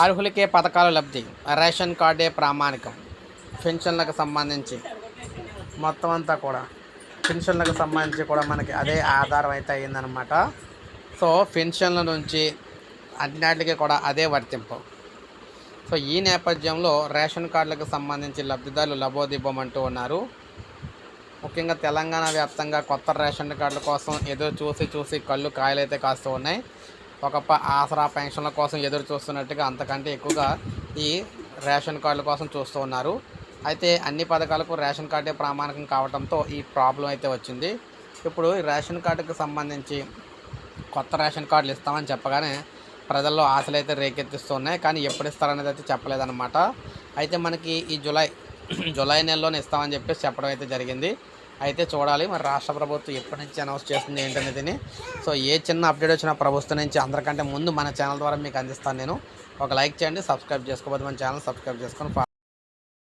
అర్హులకే పథకాల లబ్ధి. రేషన్ కార్డే ప్రామాణికం. పెన్షన్లకు సంబంధించి మొత్తం అంతా కూడా పెన్షన్లకు సంబంధించి కూడా మనకి అదే ఆధారం అయితే అయ్యిందనమాట సో పెన్షన్ల నుంచి అన్నిటికీ కూడా అదే వర్తింపు. సో ఈ నేపథ్యంలో రేషన్ కార్డులకు సంబంధించి లబ్ధిదారులు లబోదిబ్బమంటూ ఉన్నారు. ముఖ్యంగా తెలంగాణ వ్యాప్తంగా కొత్త రేషన్ కార్డుల కోసం ఏదో చూసి చూసి కళ్ళు కాయలైతే కాస్తూ ఉన్నాయి. ఒక ఆసరా పెన్షన్ల కోసం ఎదురు చూస్తున్నట్టుగా అంతకంటే ఎక్కువగా ఈ రేషన్ కార్డుల కోసం చూస్తూ ఉన్నారు. అయితే అన్ని పథకాలకు రేషన్ కార్డే ప్రామాణికం కావడంతో ఈ ప్రాబ్లం అయితే వచ్చింది. ఇప్పుడు రేషన్ కార్డుకు సంబంధించి కొత్త రేషన్ కార్డులు ఇస్తామని చెప్పగానే ప్రజల్లో ఆశలు అయితే రేకెత్తిస్తున్నాయి. కానీ ఎప్పుడు ఇస్తారనేది అయితే చెప్పలేదన్నమాట. అయితే మనకి ఈ జూలై జూలై నెలలోనే ఇస్తామని చెప్పేసి చెప్పడం అయితే జరిగింది. అయితే చూడాలి. మరి రాష్ట్ర ప్రభుత్వం ఎప్పటి నుంచి అనౌన్స్ చేస్తుంది ఏంటనేది సో ఏ చిన్న అప్డేట్ వచ్చినా ప్రభుత్వం నుంచి అందరికంటే ముందు మన ఛానల్ ద్వారా మీకు అందిస్తాను నేను. ఒక లైక్ చేయండి సబ్స్క్రైబ్ చేసుకోబోదు మన ఛానల్ సబ్స్క్రైబ్ చేసుకొని